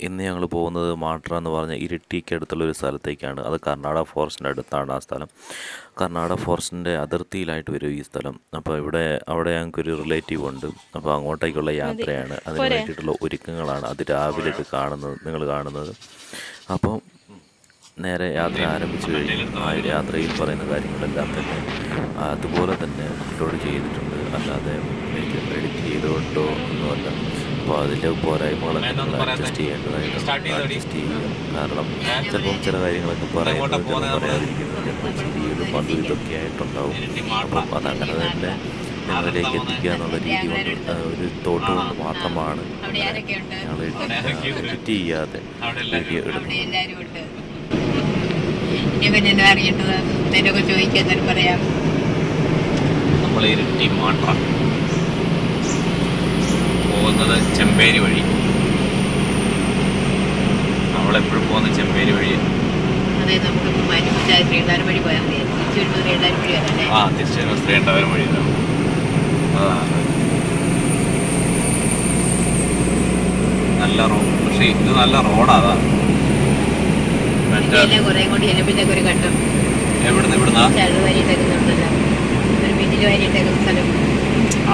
ഇന്ന് ഞങ്ങൾ പോകുന്നത് മാട്ര എന്ന് പറഞ്ഞ ഇരിട്ടിക്ക് അടുത്തുള്ള ഒരു സ്ഥലത്തേക്കാണ്. അത് കർണാടക ഫോറസ്റ്റിന്റെ അടുത്താണ് ആ സ്ഥലം. കർണാടക ഫോറസ്റ്റിന്റെ അതിർത്തിയിലായിട്ട് വരും ഈ സ്ഥലം. അപ്പോൾ ഇവിടെ അവിടെ ഞങ്ങൾക്കൊരു റിലേറ്റീവ് ഉണ്ട്. അപ്പോൾ അങ്ങോട്ടേക്കുള്ള യാത്രയാണ്. അതിന് വേണ്ടിയിട്ടുള്ള ഒരുക്കങ്ങളാണ് അത് രാവിലെ ഇത് കാണുന്നത് നിങ്ങൾ കാണുന്നത്. അപ്പോൾ നേരെ യാത്ര ആരംഭിച്ചു കഴിഞ്ഞു ആ യാത്രയിൽ പറയുന്ന കാര്യങ്ങളെല്ലാം തന്നെ അതുപോലെ തന്നെ അപ്ലോഡ് ചെയ്തിട്ടുണ്ട്. അല്ലാതെ എഡിറ്റ് ചെയ്തുകൊണ്ടോ ഒന്നുമല്ല. അപ്പോൾ അതിന്റെ പോരായ്മകളൊക്കെ നമ്മൾ അഡ്ജസ്റ്റ് ചെയ്യേണ്ടതായിട്ടുണ്ട്. അഡ്ജസ്റ്റ് ചെയ്യുക കാരണം ചിലപ്പം ചില കാര്യങ്ങളൊക്കെ പറയുന്നത് ചിലപ്പോൾ പറയാതിരിക്കുന്നത് ചിലപ്പോൾ ചിരിയിലും അതും ഇതൊക്കെ ആയിട്ടുണ്ടാവും. അപ്പം അതങ്ങനെ തന്നെ ഞങ്ങളിലേക്ക് എത്തിക്കുക എന്നുള്ള രീതി കൊണ്ട് ഒരു തോട്ട് കൊണ്ട് മാത്രമാണ് ഞങ്ങൾ എഡിറ്റ് ചെയ്യാതെ വീഡിയോ ഇടുന്നത് അവിടെ എല്ലാരും ഉണ്ട്. ഇനി പിന്നെ അറിയേണ്ടത്? എന്തെങ്കിലുമൊക്കെ ചോദിക്കാൻ പറയാം. നമ്മൾ ഇരട്ടി മാട്ര. പോകുന്നത് ചെമ്പേരി വഴി. നമ്മളെപ്പോഴും പോകുന്നത് ചെമ്പേരി വഴി അതായത് നമുക്ക് മാറ്റിപ്പിച്ചാൽ ശ്രീണ്ടാരം വഴി പോയാൽ മതി. തിരിച്ചു വരുമ്പോൾ ശ്രീണ്ടാരം വഴി ആ തിരിച്ചു ശ്രീണ്ടവരം വഴി അതാണ് നല്ല റോഡ് പക്ഷേ ഇത് നല്ല റോഡാ അതാ. മറ്റേ പിന്നെ കുറെ കൂടി ചെല്ലുമ്പോഴത്തേക്ക് ഒരു ഘട്ടം എവിടുന്ന് ഇവിടുന്ന ഒരു മിന്നിൽ വാരിയിട്ടേക്കുന്ന സ്ഥലം.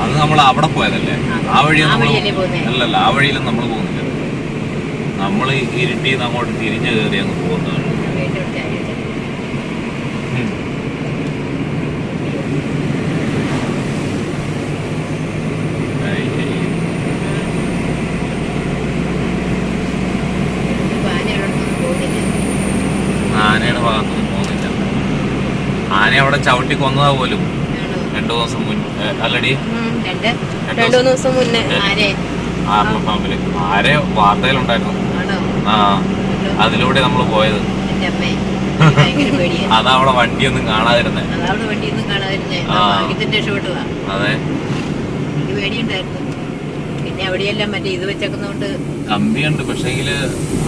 അത് നമ്മൾ അവിടെ പോയതല്ലേ? ആ വഴി നമ്മൾ? അല്ലല്ല ആ വഴിയിലും നമ്മൾ പോകുന്നില്ല. നമ്മൾ ഇരുട്ടി അങ്ങോട്ട് തിരിഞ്ഞു കയറി അങ്ങ് പോകുന്നതാണ്. ആനയുടെ ഭാഗത്തൊന്നും പോകുന്നില്ല. ആന അവിടെ ചവിട്ടി കൊന്നതാ പോലും. രണ്ടു ദിവസം മുന്നേ അല്ലടി. രണ്ട്. ദിവസം. മുന്നേ. ആറിലെ ഫാമിൽ. ആരെ വാർത്തയിലുണ്ടായിരുന്നു. ആ അതിലൂടെ നമ്മൾ പോയത്. അതാ അവിടെ വണ്ടിയൊന്നും കാണാതിരുന്നേ. അതെ പിന്നെ അവിടെയെല്ലാം മറ്റേ ഇത് വെച്ചേക്കുന്നോണ്ട്. കമ്പിയുണ്ട് പക്ഷേങ്കിൽ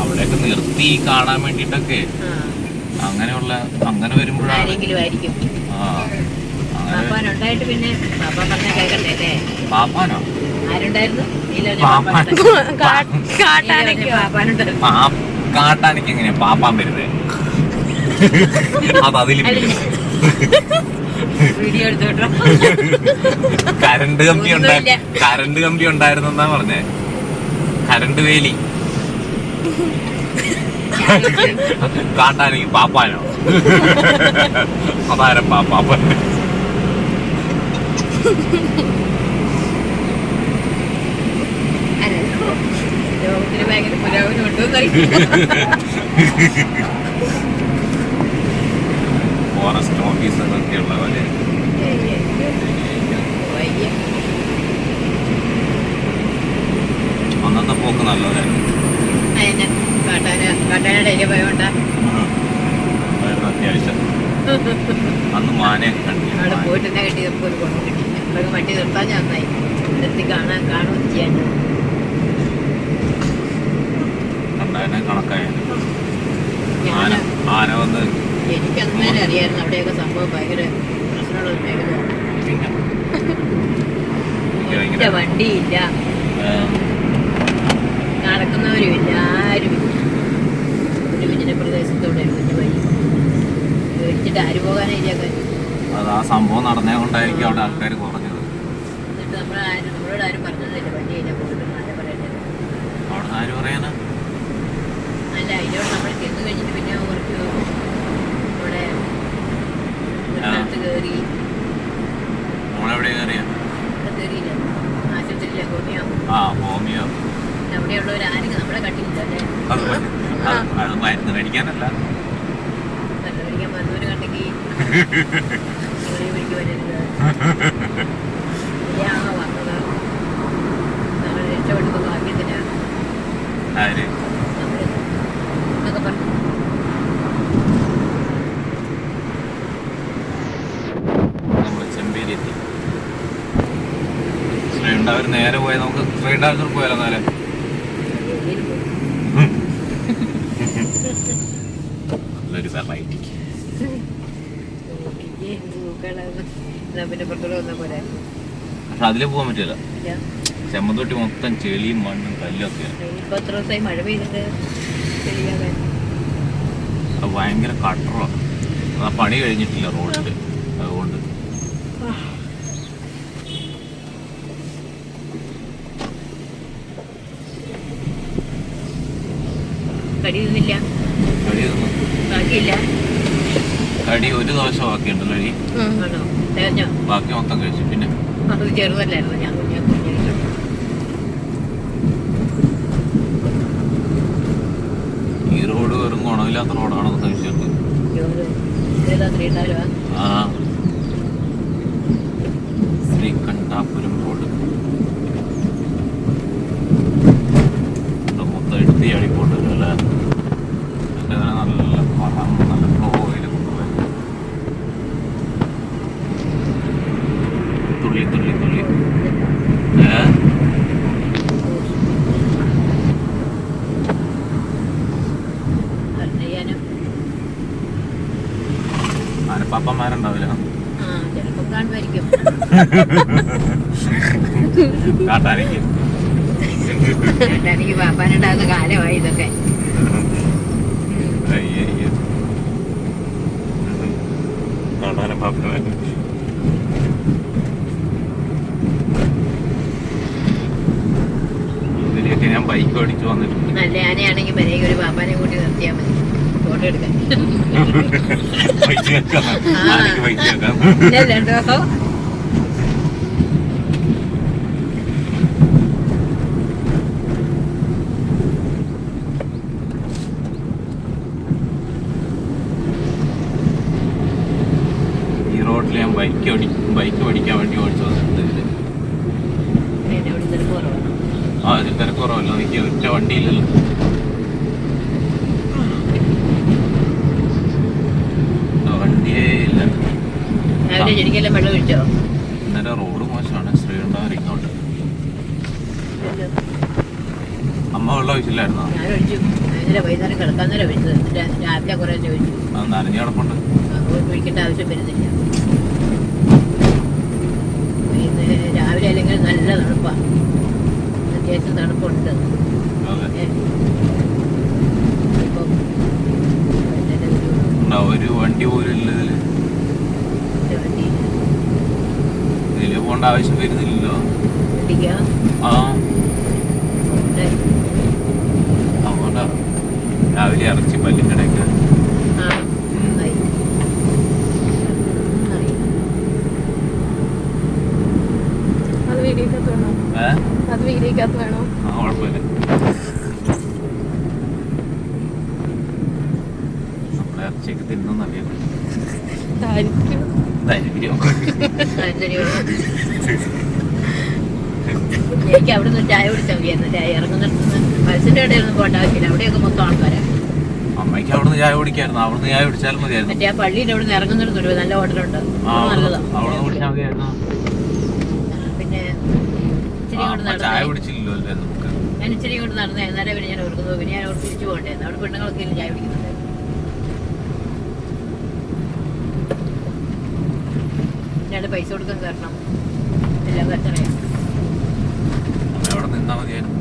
അവിടെയൊക്കെ നിർത്തി കാണാൻ വേണ്ടിട്ടൊക്കെ അങ്ങനെയുള്ള അങ്ങനെ വരുമ്പോഴാണ്. ആരെങ്കിലും ആയിരിക്കും. ആ. അങ്ങനെ ഉണ്ടായിട്ട് പിന്നെ പാപ്പ പറഞ്ഞ അല്ലേ? പാപ്പാനോ? ആരുണ്ടായിരുന്നു? കാട്ടാനൊക്കെ എങ്ങനെയാ പാപ്പാൻ വരുന്നത് അത് അതിൽ വീഡിയോ എടുത്തോട്ടോ കരണ്ട് കമ്പി ഉണ്ടായി. കരണ്ട് കമ്പി ഉണ്ടായിരുന്നെന്നാ പറഞ്ഞേ. കരണ്ട് വേലി. കാട്ടാനിക്ക് പാപ്പാനോ? അതാരം പാപ്പാപ്പൻ ലോകത്തിന് ഭയങ്കര പുരോഗമനം ഉണ്ടോന്ന് ഫോറസ്റ്റ് ഓഫീസറൊക്കെ ഉള്ള പോലെ അന്നത്തെ പോക്ക് നല്ലതായിരുന്നു. അത്യാവശ്യം. അന്ന് മാനയൊക്കെ അവിടെ കണ്ടില്ല പോയിട്ട് തന്നെ കിട്ടി നമുക്ക് ഒരു കിട്ടി. നമ്മളൊക്കെ വണ്ടി നിർത്താൻ നന്നായി. നിർത്തി കാണാൻ കാണുകയും ചെയ്യാൻ ഞാൻ. എനിക്ക് അന്നേരം അറിയായിരുന്നു. അവിടെയൊക്കെ സംഭവം ഭയങ്കര പ്രശ്നമുള്ള ഒരു ഭയങ്കര വണ്ടിയില്ല. നടക്കുന്നവരും നടക്കുന്നവരുമില്ല ആരും ഒരു വിജന പ്രദേശത്തോടെ കുഞ്ഞു വഴി. ചോദിച്ചിട്ട് ആര് പോകാനാ ഇതിയൊക്കെ അത് ആ സംഭവം നടന്നേ കൊണ്ടായിരിക്കും അവിടെ ആൾക്കാർ കുറഞ്ഞത്. അവിടെ ആര് പറയാനാ നമ്മളെവിടെ കയറിയ ആ ഹോമിയോ. അത് മരുന്ന് മേടിക്കാനല്ല ആര് ശ്രീണ്ടാവർ നേരെ പോയാൽ നമുക്ക് ശ്രീണ്ടാവൂർ പോയാലോ നേരെ. നല്ലൊരു വെറൈറ്റി നോക്കിക്കേ, നോക്കണം. എന്നാ പിന്നെ പുറത്തോട്ട് വന്നാൽ പോരാ പക്ഷെ അതിൽ പോകാൻ പറ്റില്ല. ചെമ്മന്തൊട്ടി മൊത്തം ചെളിയും മണ്ണും കല്ലൊക്കെയാണ് ഭയങ്കര കട്ടറാണ് ആ പണി കഴിഞ്ഞിട്ടില്ല റോഡിൽ അതുകൊണ്ട്. കടി കടിയൊന്നും. കടി ബാക്കിയില്ല. കടി ഒരു ദോശ ബാക്കി ഉണ്ടല്ലോ അടി ബാക്കി മൊത്തം കഴിച്ചു. പിന്നെ? അത് ചെറുതല്ലായിരുന്നു. ഞാൻ കുഞ്ഞ കുഞ്ഞിരിക്കും ഈ റോഡ് വെറും ഗുണമില്ലാത്ത റോഡാണെന്ന് ത്രീണ്ടാരോ ആ ശ്രീകണ്ഠാപുരം റോഡ് ഇവിടെ മൊത്തം എടുത്ത് ചാടി പോണ്ടല്ലോ അല്ലേ എന്റെ നല്ല പണം നല്ല ഫ്ലോയിൽ കൊണ്ടുപോയി തുള്ളി തുള്ളി തുള്ളി ഏ ചെയ്യാനും കാട്ടാനയ്ക്ക് പാപ്പാനുണ്ടാകുന്ന കാലമായി ഇതൊക്കെ. ഇതിലേക്ക് ഞാൻ ബൈക്ക് ഓടിച്ചു വന്നിട്ടുണ്ട്. നല്ല ആനയാണെങ്കിൽ ഒരു പാപ്പാനെ കൂട്ടി നിർത്തിയാൽ മതി. ഫോട്ടോ എടുക്കാൻ. രണ്ടു ഈ റോഡിൽ ഞാൻ ബൈക്ക് ഓടി ബൈക്ക് ഓടിക്കാൻ വേണ്ടി ഓടിച്ചു വന്നിട്ടുണ്ട് ആ ഇതിൽ തിരക്കുറവല്ലോ കുറവല്ല? എനിക്ക് ഒറ്റ വണ്ടിയില്ലല്ലോ ആ, വണ്ടിയേ ഇല്ല ചെടിക്കെല്ലാം വെള്ളം ഒഴിച്ചോ? ഇന്നലെ റോഡ് മോശമാണ്. ശ്രീകണ്ഠാപുരം ഇങ്ങോട്ട് അമ്മ വെള്ളം ഒഴിച്ചില്ലായിരുന്നോ? ഞാൻ ഒഴിച്ചു. ഇന്നലെ വൈകുന്നേരം കിടക്കാൻ നേരം ഒഴിച്ചത്. രാവിലെ കുറേ ഒഴിച്ചു. അത് നനഞ്ഞു കിടപ്പുണ്ട്. ഒഴിക്കേണ്ട ആവശ്യം വരുന്നില്ല. രാവിലെ അല്ലെങ്കിൽ നല്ല തണുപ്പാണ് അത്യാവശ്യം തണുപ്പുണ്ട്. അതെ ഏ. ഇപ്പം ഇതിന്റെ ഒരു ഉണ്ടാ ഒരു വണ്ടി പോലും ഇല്ല ഇതിൽ ഒരു വണ്ടി പോകേണ്ട ആവശ്യം വരുന്നില്ലല്ലോ ആ. അതുകൊണ്ടാ രാവിലെ ഇറച്ചി. അറിയാം. അത് വീഡിയോക്കകത്ത് വേണം? അത് വേണോ ആ കുഴപ്പമില്ല നമ്മളെ ഇറച്ചിയൊക്കെ തിന്നറിയാം ഇതായിരിക്കും ധൈര്യം ആ, ശരി, ഒരു- എനിക്ക് അവിടെ നിന്ന് ചായ കുടിച്ചാൽ മതിയായിരുന്നു ചായ ഇറങ്ങുന്നിടത്തുനിന്ന് പോകേണ്ട ആവശ്യമില്ല അവിടെയൊക്കെ മൊത്തം ആൾക്കാരാണ് അമ്മയ്ക്ക് അവിടുന്ന് ചായ കുടിക്കായിരുന്നു. അവിടുന്ന് ചായ കുടിച്ചാലും മതിയായിരുന്നു. മറ്റേ ആ പള്ളിയിൽ അവിടെ നിന്ന് ഒരു ഒരു നല്ല ഹോട്ടലുണ്ട് ഉണ്ട് അവിടുന്ന് കുടിച്ചാൽ മതിയായിരുന്നു. പിന്നെ ഇച്ചിരി ഇങ്ങോട്ട് ചായ കുടിച്ചില്ലല്ലോ അല്ലേ നമുക്ക്. ഞാൻ ഇച്ചിരി ഇങ്ങോട്ട് നടന്നേ. അന്നേരം പിന്നെ ഞാൻ ഓർക്കുന്നു പിന്നെ ഞാൻ ഓർത്ത് തിരിച്ചു പോകണ്ടേ? അവിടെ പെണ്ണുങ്ങളൊക്കെ ഇല്ലേ ചായ കുടിക്കുന്നുണ്ട്. ഞാൻ പൈസ കൊടുക്കാൻ കാരണം എല്ലാം കച്ചറയാണ് അവിടെ നിന്നാ മതിയായിരുന്നു.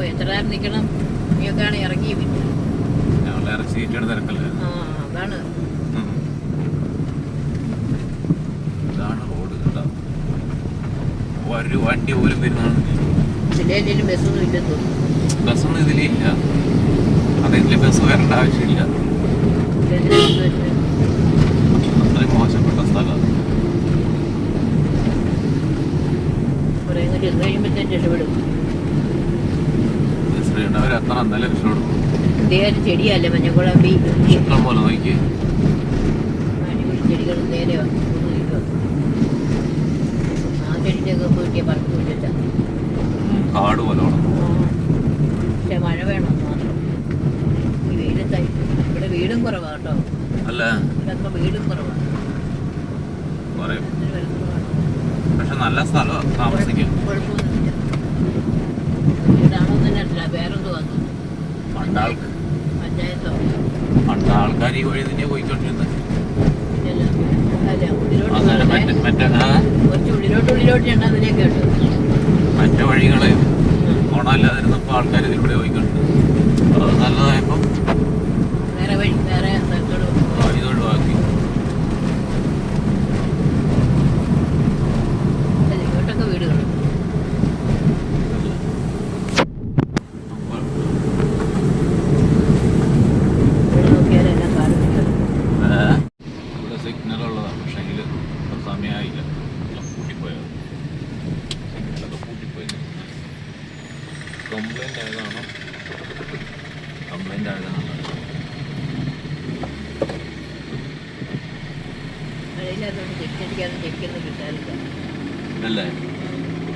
ഇപ്പോൾ എത്ര നേരം നിൽക്കണം നീയൊക്കെ ഇറങ്ങി പിന്നെ. ആ അതാണ്. ഇതാണ് റോഡ് കേട്ടോ. ഒരു വണ്ടി പോലും വരുന്നതാണ്. ജില്ലയിലും ബസ്സൊന്നും ഇല്ലെന്ന് തോന്നുന്നു. ബസ്സൊന്നും ഇതിലില്ല അതെ ഇതിലെ ബസ് വരേണ്ട ആവശ്യമില്ല? അത്രയും മോശപ്പെട്ട സ്ഥലമാണ് കുറേ ഇങ്ങോട്ട് ഇരുന്ന് കഴിയുമ്പോഴത്തേന് രക്ഷപ്പെടും നല്ല എത്ര അന്നലെ രക്ഷപ്പെടും എന്തേലും ചെടിയല്ലേ മഞ്ഞക്കുളമ്പി ഇഷ്ടം പോലെ നോക്കി അടിപൊളി ചെടികൾ നേരെ ആ ചെടിന്റെയൊക്കെ പോയിട്ട് പറക്കി വിട്ടില്ല കാട് പോലെ പക്ഷെ മഴ വേണം മാത്രം. ഈ വെയിലത്തായി. ഇവിടെ വീടും കുറവാണ് കേട്ടോ. അല്ല. ഇവിടെ വീടും കുറവാണ് പക്ഷെ നല്ല സ്ഥലമാണ് താമസിക്കാൻ. അരി വഴി തന്നെ പോയിക്കൊണ്ടിരുന്നത്. മറ്റേ വഴികളെ ഗുണമില്ലാതിരുന്നപ്പോൾ ആൾക്കാർ ഇതിലൂടെ പോയിക്കൊണ്ട് അത് നല്ലതായപ്പോ കംപ്ലൈന്റ് ആയതാണോ? കംപ്ലൈന്റ് ആയതാണോ? അല്ലേ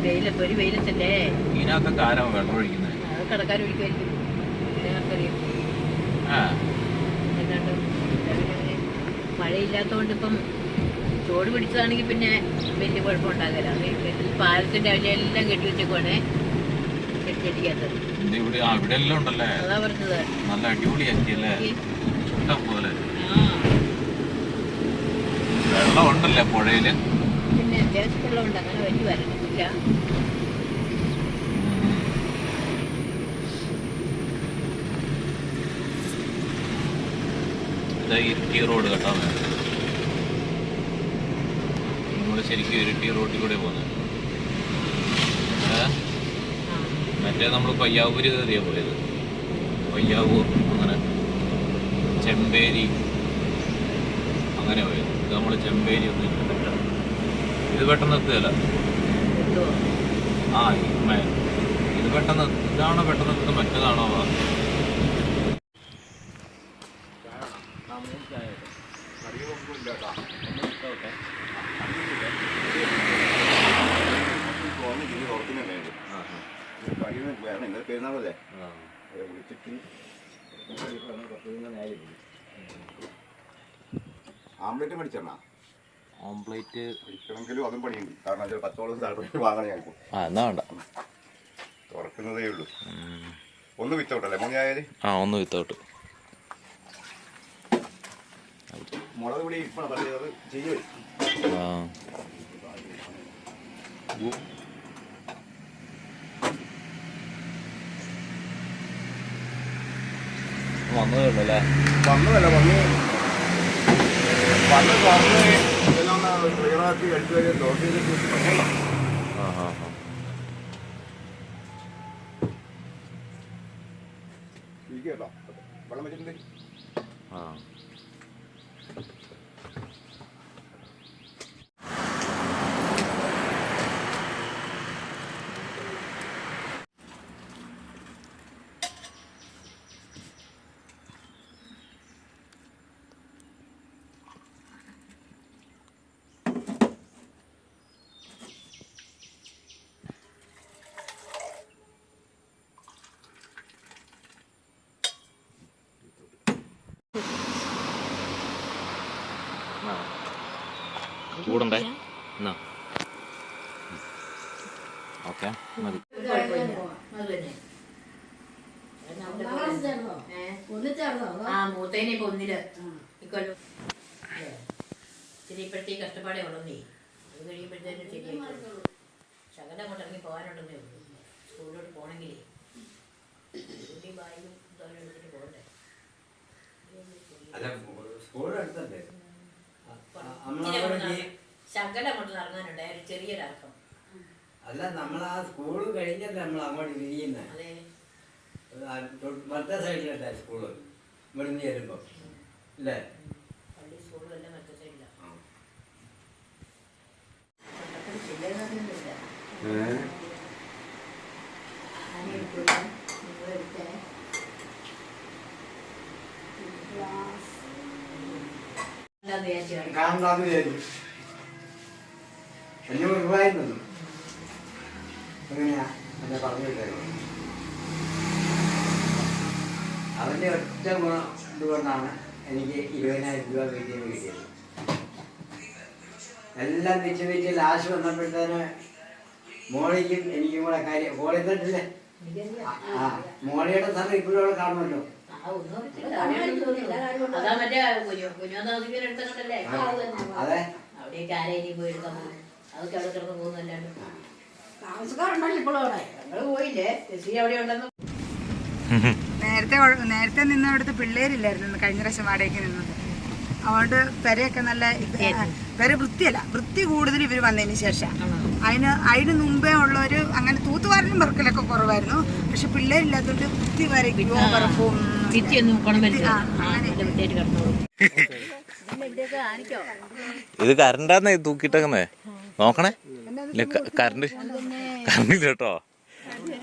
വെയിലത്ത് ഒരു വെയിലത്തല്ലേ? ഇതിനകത്തൊക്കെ ആരാ വെള്ളം ഒഴിക്കുന്നത് അത് കടക്കാർ ഒഴിക്കുമായിരിക്കും ഞങ്ങൾക്കറിയാം ആ. എന്നാണ്ട് രാവിലെ മഴയില്ലാത്തതുകൊണ്ട് ഇപ്പം ചോട് പിടിച്ചതാണെങ്കിൽ പിന്നെ വലിയ കുഴപ്പമുണ്ടാകില്ല പാലത്തിന്റെ അവിടെ എല്ലാം കെട്ടി വെച്ചേക്കുവാണേ. ഇത് ഇവിടെ എല്ലാം ഉണ്ടല്ലേ? അതാ പറഞ്ഞത്. നല്ല അടിപൊളിയാക്കിയല്ലേ? ഇഷ്ടം പോലെ. വെള്ളം ഉണ്ടല്ലേ പുഴയിൽ? പിന്നെ അത്യാവശ്യം വെള്ളമുണ്ട് അങ്ങനെ വലിയ വരണില്ല ഇത് ഇരിട്ടി റോഡ് കേട്ടോ. നമ്മൾ ശരിക്കും ഇരിട്ടി റോഡിൽ കൂടെ പോകുന്നത് ഏ? ആ മറ്റേ നമ്മൾ പയ്യാവൂര് കയറിയ പോയത്. പയ്യാവൂർ അങ്ങനെ ചെമ്പേരി അങ്ങനെ പോയത്. ഇത് നമ്മൾ ചെമ്പേരി ഒന്നും ഇത് പെട്ടെന്ന് എത്തുകയല്ല ആ ഇത് പെട്ടെന്ന് ഇതാണോ പെട്ടെന്ന് എത്തുന്നത് മറ്റേതാണോ പെരുന്നാളല്ലേ? ആ. വിളിച്ചിട്ട് ആംപ്ലേറ്റ് മേടിച്ചെണ്ണ ഓംപ്ലേറ്റ് മേടിക്കണമെങ്കിലും അതും പണിയുണ്ട്. കാരണം അത് പത്തോളം സാധനം വാങ്ങണം ഞങ്ങൾക്ക്. ആ എന്നാ വേണ്ട. തുറക്കുന്നതേ ഉള്ളൂ. ഒന്ന് വിത്തോട്ടല്ലേ മൂന്നായാൽ ആ ഒന്ന് വിത്തൗട്ട്. മുളക് പൊടി ഇപ്പം പറയുന്നത് ചെയ്യും. വന്നതേ ഉള്ളൂ അല്ലേ വന്നതല്ല വന്ന്. വന്ന് തുറന്ന് ഇതെല്ലാം ഒന്ന് ക്ലിയറാക്കി കഴിച്ചു കഴിഞ്ഞാൽ ദോഷം ആ ആ ആ കേട്ടോ. വെള്ളം വെച്ചിട്ടുണ്ട്. ആ. ചൂടുണ്ടേ? എന്നാ. ഓക്കെ മതി. മൂത്തേനെ ഇപ്പൊ ഒന്നിൽ. ഇക്കൊല്ലം. ഇച്ചിരി ഇപ്പോഴത്തെ കഷ്ടപ്പാടേ ഉള്ളന്നേ. അത് കഴിയുമ്പോഴത്തേനും ശരിയായി ശകലം അങ്ങോട്ട് ഇറങ്ങി പോകാനുണ്ടെന്നേ ഉള്ളൂ. സ്കൂളിലോട്ട് പോകണമെങ്കിലേ. കുട്ടി ബാഗും ഇതൊക്കെ എടുത്തിട്ട് പോകണ്ടേ? അല്ല ശകലം അങ്ങോട്ട് നടങ്ങാനുണ്ട് ആ ഒരു ചെറിയൊരർക്കം അല്ല നമ്മൾ ആ സ്കൂൾ കഴിഞ്ഞല്ലേ നമ്മൾ അങ്ങോട്ട് തിരിയുന്നത് മറ്റേ സൈഡിലല്ലേ സ്കൂൾ? ഇവിടുന്ന് ചെല്ലുമ്പോൾ അല്ലേ പള്ളി സ്കൂളും മറ്റേ സൈഡില്ല ആ. എന്നെ പറഞ്ഞു അവന്റെ ഒറ്റ ഗുണം ഇതുകൊണ്ടാണ് എനിക്ക് ഇരുപതിനായിരം രൂപ വീട്ടിൽ നിന്ന് കിട്ടിയത്. എല്ലാം വെച്ച് വെച്ച് ലാസ്റ്റ് വന്നപ്പോഴത്തേന് മോളിക്കും എനിക്കും കൂടെ കാര്യം മോളി തട്ടില്ലേ ആ മോളിയുടെ സ്ഥലം ഇപ്പോഴും അവിടെ കാണുമല്ലോ. അതാ മറ്റേ കുഞ്ഞു അവിടെയൊക്കെ പോയി എടുക്കാൻ അതൊക്കെ അവിടെ കിടന്ന് പോകുന്നല്ലാണ്ട് താമസക്കാരുണ്ടല്ലോ ഇപ്പോഴും അവിടെ. ഞങ്ങൾ പോയില്ലേ? അവിടെ ഉണ്ടെന്ന്. നേരത്തെ നേരത്തെ നിന്നവിടുത്തെ പിള്ളേരില്ലായിരുന്നു കഴിഞ്ഞ പ്രാവശ്യം വാടകയ്ക്ക് നിന്നത്. അതുകൊണ്ട് പെരയൊക്കെ നല്ല പെര വൃത്തിയല്ല. വൃത്തി കൂടുതൽ ഇവർ വന്നതിന് ശേഷം. അതിന് അതിന് മുമ്പേ ഉള്ളവർ അങ്ങനെ തൂത്തുവാരനും പറക്കലൊക്കെ കുറവായിരുന്നു. പക്ഷെ പിള്ളേരില്ലാത്തതുകൊണ്ട് വൃത്തി വരയ്ക്കുമോ പറക്കും കിടന്നോളൂ. ഇത് കറണ്ടാന്ന് തൂക്കിട്ടേക്കുന്നേ നോക്കണേ. കറണ്ട് കറണ്ട് ഇല്ല കേട്ടോ.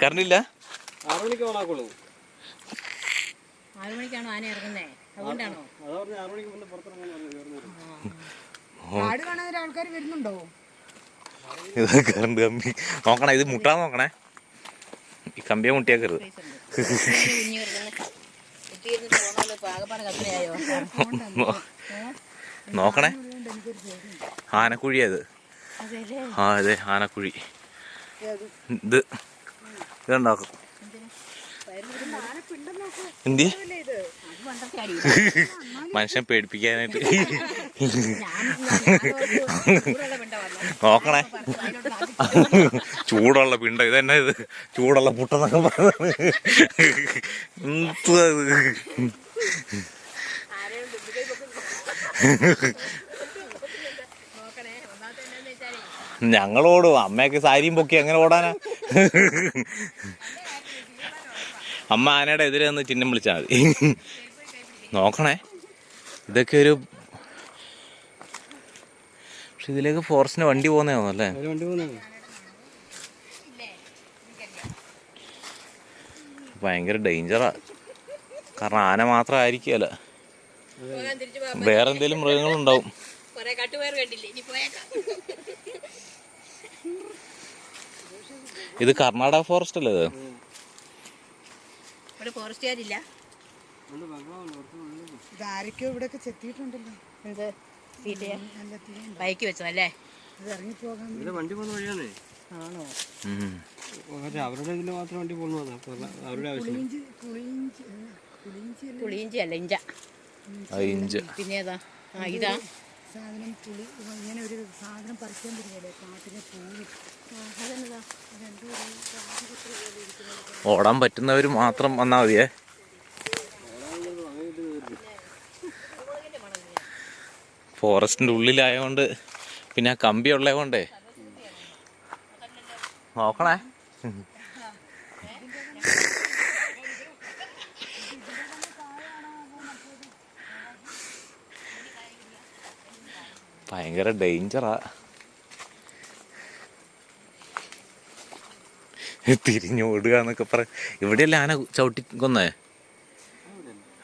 കറണ്ടില്ല ആറു മണിക്കാണോ ആന ഇറങ്ങുന്നേ? അതുകൊണ്ടാണോ? കാട് കാണാൻ ആൾക്കാർ വരുന്നുണ്ടോ? ഇത് കറണ്ട് കമ്പി. നോക്കണേ ഇത് മുട്ടാ നോക്കണേ. ഈ കമ്പിയെ മുട്ടിയാക്കരുത്. നോക്കണേ. ആനക്കുഴിയത് ആ അതെ ആനക്കുഴി. ഇത് ഇതുണ്ടാക്കും എന്തി മനുഷ്യൻ പേടിപ്പിക്കാനായിട്ട്. നോക്കണേ. ചൂടുള്ള പിണ്ട ഇതെന്നെ ഇത്? ചൂടുള്ള പുട്ടെന്നൊക്കെ പറഞ്ഞത്. എന്തുവാ ഇത്? ഞങ്ങളോടും അമ്മയൊക്കെ സാരിയും പൊക്കി അങ്ങനെ ഓടാനാ? അമ്മ ആനയുടെ എതിരെ നിന്ന് ചിഹ്നം വിളിച്ചാൽ മതി. നോക്കണേ. ഇതൊക്കെ ഒരു പക്ഷെ ഇതിലേക്ക് ഫോറസ്റ്റിന് വണ്ടി പോകുന്നതാണല്ലേ ഭയങ്കര ഡേഞ്ചറാ കാരണം ആന മാത്രം ആയിരിക്കുകയല്ല വേറെ എന്തേലും മൃഗങ്ങളുണ്ടാവും. ഇത് കർണാടക ഫോറസ്റ്റ് അല്ലേ ഇത്? ഇവിടെ ഫോറസ്റ്റുകാരില്ല. ഇതാരൊക്കെയോ ഇവിടെയൊക്കെ ചെത്തിയിട്ടുണ്ടല്ലോ. എന്ത്? തീറ്റയാ ബൈക്ക് വെച്ചതല്ലേ? ഇത് ഇറങ്ങിപ്പോകാൻ ഇതിലെ വണ്ടി പോകുന്ന വഴിയാണേ? ആണോ? അവരുടെ ഇതിൽ മാത്രം വണ്ടി പോകുന്നതാണ് അവരുടെ ആവശ്യം. പുളിയിഞ്ചി അല്ല? ഇഞ്ച്. പിന്നെ ഏതാ ആ ഇതാ. സാധനം പുളി ഇങ്ങനെ ഒരു സാധനം പറിക്കാൻ തുടങ്ങിയല്ലേ കാട്ടിലെ പൂവ് ഓടാൻ പറ്റുന്നവർ മാത്രം വന്നാൽ മതിയേ. ഫോറസ്റ്റിന്റെ ഉള്ളിലായതുകൊണ്ട് പിന്നെ ആ കമ്പി ഉള്ളതുകൊണ്ടേ നോക്കണേ. ഭയങ്കര ഡേഞ്ചറാ തിരിഞ്ഞോടുക എന്നൊക്കെ പറ ഇവിടെയല്ലേ ആന ചവിട്ടി കൊന്നേ?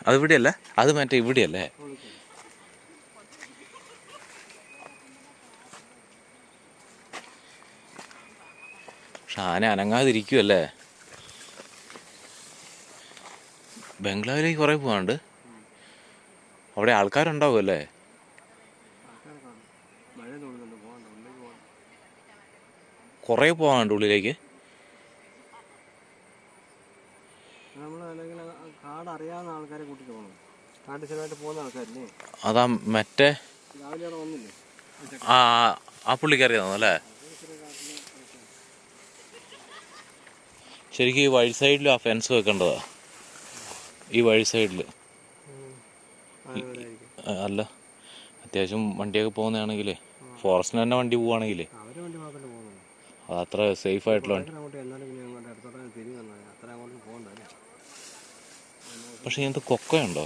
അത് ഇവിടെയല്ല അത് മറ്റേ ഇവിടെയല്ലേ? പക്ഷെ ആന അനങ്ങാതിരിക്കുമല്ലേ ബംഗ്ലാവിലേക്ക് കുറേ പോകാണ്ട് അവിടെ ആൾക്കാരുണ്ടാവുമല്ലേ മഴ തോന്നുന്നുണ്ട് പോകണ്ട ഉള്ളിലേക്ക് പോകണം കുറേ പോകാണ്ട് ഉള്ളിലേക്ക് നമ്മൾ അല്ലെങ്കിൽ ആ കാട് അറിയാവുന്ന ആൾക്കാരെ കൂട്ടിട്ട് പോകണം കാട്ടിൽ സ്ഥിരമായിട്ട് പോകാനുണ്ട് ഉള്ളിലേക്ക്. അതാ മറ്റേ ആ ആ പുള്ളിക്ക് അല്ലേ? ശരിക്കും ഈ വഴി സൈഡിൽ ആ ഫെൻസ് വെക്കേണ്ടതാ. ഈ വഴി സൈഡിൽ. അല്ല. അത്യാവശ്യം വണ്ടിയൊക്കെ പോകുന്നതാണെങ്കിലേ. ഫോറസ്റ്റിന് തന്നെ വണ്ടി പോവുകയാണെങ്കിലേ അത് അത്ര സേഫ് ആയിട്ടുള്ള പക്ഷെ ഇതിനകത്ത് കൊക്കയുണ്ടോ?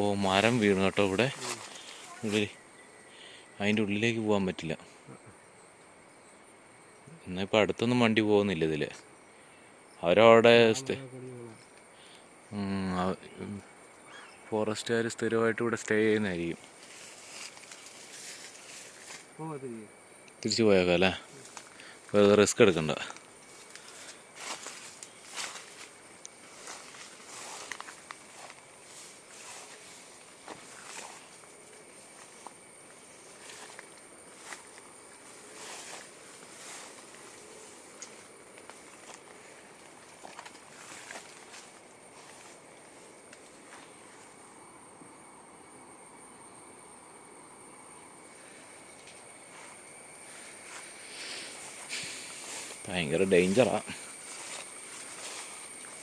ഓ മരം വീണു കേട്ടോ ഇവിടെ. ഉള്ളിൽ അതിന്റെ ഉള്ളിലേക്ക് പോകാൻ പറ്റില്ല. എന്നാ ഇപ്പം അടുത്തൊന്നും വണ്ടി പോകുന്നില്ല ഇതിൽ അവരവിടെ ഫോറസ്റ്റുകാർ സ്ഥിരമായിട്ട് ഇവിടെ സ്റ്റേ ചെയ്യുന്നതായിരിക്കും. തിരിച്ചു പോയേക്കാം അല്ലേ? വെറുതെ റിസ്ക് എടുക്കണ്ട. ഭയങ്കര ഡേഞ്ചറാ.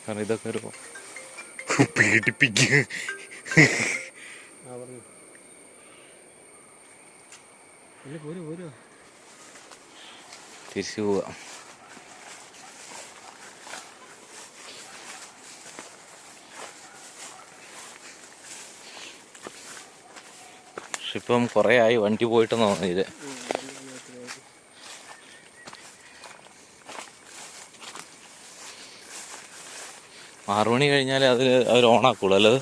കാരണം ഇതൊക്കെ ഒരു പീഡിപ്പിക്കുക തിരിച്ചു പോവുക പക്ഷെ ഇപ്പം കുറേ ആയി വണ്ടി പോയിട്ടെന്ന് തോന്നിയത് ആറു മണി കഴിഞ്ഞാൽ അതിൽ അവർ ഓണാക്കുള്ളൂ അല്ലേ അത്?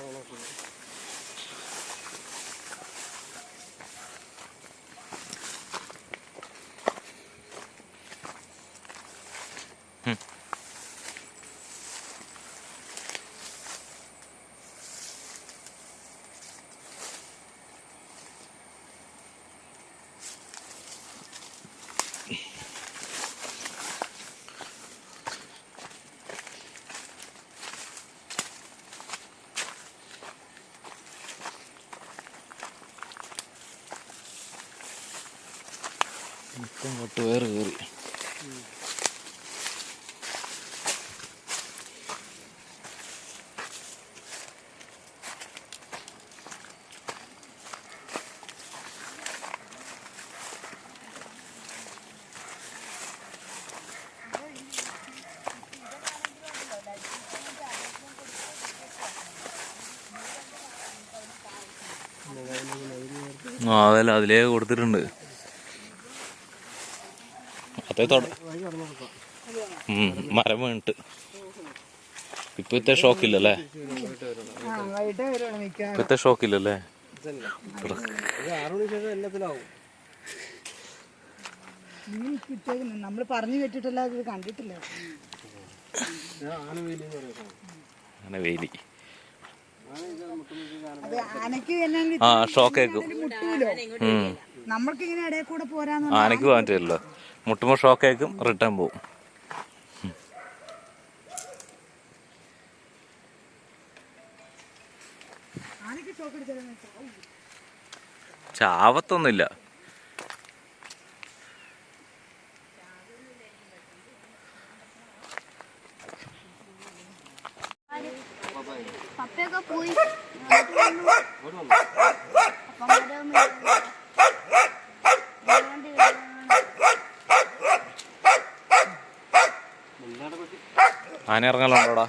ഇപ്പം അങ്ങോട്ട് വേറെ കയറി അതല്ല അതിലേ കൊടുത്തിട്ടുണ്ട്. അതേ മരം വീണിട്ട്. ഇപ്പത്തെ ഷോക്കില്ലല്ലേ? ഇപ്പത്തെ ഷോക്കില്ലല്ലേ? നമ്മൾ പറഞ്ഞു കേട്ടിട്ടല്ല കണ്ടിട്ടില്ല. ഞാൻ ആന വെയിലെന്ന് പറയുന്നത് വെയിലി അത് ആനയ്ക്ക് ആ നമ്മൾക്ക് ഇങ്ങനെ ഇടയിൽ കൂടെ പോരാന്ന് ആനക്ക് പോകാൻ പറ്റില്ലല്ലോ. മുട്ടുമ്പോൾ ഷോക്കേക്കും റിട്ടേൺ പോവും. ചാവത്തൊന്നുമില്ല. പോയി. ആന ഇറങ്ങലുണ്ടോടാ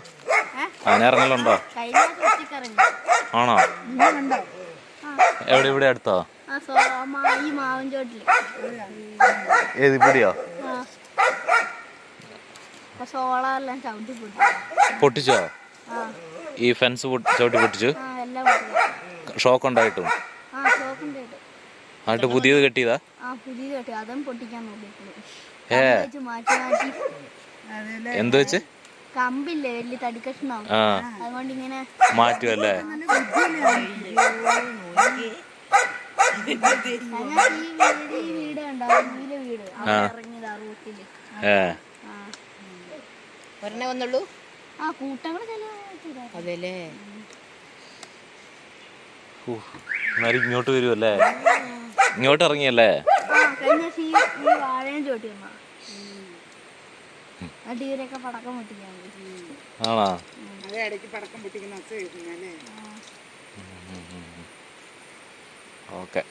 ആന ഇറങ്ങലുണ്ടോ ആണോ? എവിടെ ഇവിടെ അടുത്തോ? ഏത് ഇവിടെയോ പൊട്ടി പൊട്ടിച്ചോ. ആ. ഈ ഫെൻസ് ചവിട്ടി പൊട്ടിച്ചു? ഷോക്ക് ഉണ്ടായിട്ടും എന്നിട്ട് പുതിയത് കെട്ടിയതാ? എന്ത് വെച്ച്? കമ്പില്ലേ വലിയ തടിക്കഷ്ണാവും ആ. അതുകൊണ്ട് ഇങ്ങനെ മാറ്റുമല്ലേ വീട് വീട് ഇറങ്ങിയതാ റൂട്ടിൽ. ഒരെണ്ണേ വന്നുള്ളൂ? ആ കൂട്ടങ്ങൾ അതെല്ലേ? എന്നാലും ഇങ്ങോട്ട് വരുമല്ലേ ഇങ്ങോട്ട് ഇറങ്ങിയല്ലേ? കഴിഞ്ഞ ഈ വാഴയും ചോട്ടി ഇവരൊക്കെ പടക്കം പൊട്ടിക്കാൻ ആണോ? അത് ഇടയ്ക്ക് പടക്കം പൊട്ടിക്കുന്ന ഓക്കെ.